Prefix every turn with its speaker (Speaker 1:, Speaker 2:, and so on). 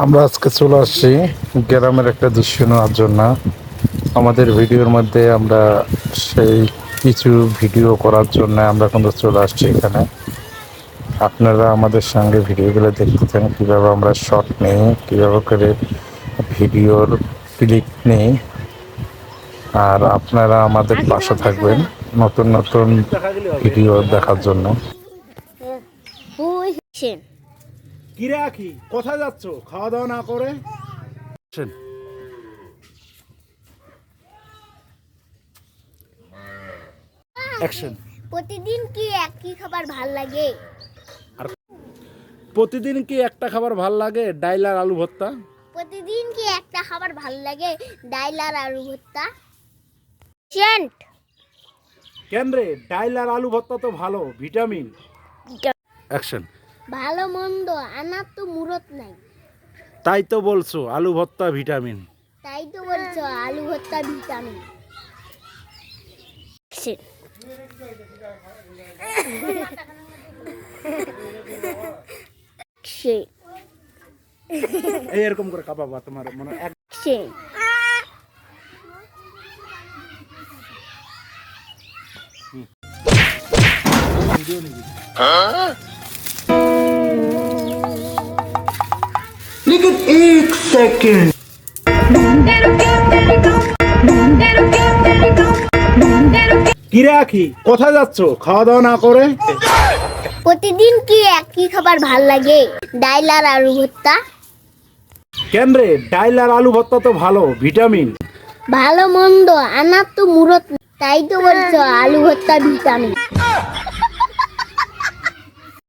Speaker 1: আমরা আজকে চলে আসছি গ্রামের একটা দৃশ্য নেওয়ার জন্য। আমাদের ভিডিওর মধ্যে আমরা সেই কিছু ভিডিও করার জন্য আমরা কিন্তু চলে আসছি এখানে। আপনারা আমাদের সঙ্গে ভিডিওগুলো দেখতে চান কীভাবে আমরা শর্ট নিই, কীভাবে করে ভিডিওর ক্লিক নিই। আর আপনারা আমাদের পাশে থাকবেন নতুন নতুন ভিডিও দেখার জন্য।
Speaker 2: বুঝছেন
Speaker 3: কিরে আখি? কোথায় যাচ্ছ? খাওয়া দাওয়া না করে? অ্যাকশন
Speaker 2: প্রতিদিন কি একই খাবার ভালো লাগে?
Speaker 3: প্রতিদিন কি একটা খাবার ভালো লাগে? ডাইল আর আলু ভর্তা?
Speaker 2: প্রতিদিন কি একটা খাবার ভালো লাগে? ডাইল আর আলু ভর্তা? সেন্ট
Speaker 3: কেন রে? ডাইল আর আলু ভর্তা তো ভালো ভিটামিন। অ্যাকশন
Speaker 2: ভালো মন্দ আনার তো মুরত নাই।
Speaker 3: তাই তো বলছো আলু ভর্তা ভিটামিন।
Speaker 2: তাই তো বলছো আলু ভর্তা ভিটামিন। সে
Speaker 3: এরকম করে কাঁপাবা তোমার মানে এক নিবি কিরে আখি কোথায় যাচ্ছ? খাওয়া দাওয়া না করে?
Speaker 2: প্রতিদিন কি একই খাবার ভালো লাগে? ডাইল আর আলু ভর্তা?
Speaker 3: কেন রে? ডাইল আর আলু ভর্তা তো ভালো ভিটামিন।
Speaker 2: ভালো মন্দ আনার তো মুরত নাই। তাই তো বলছো আলু ভর্তা ভিটামিন।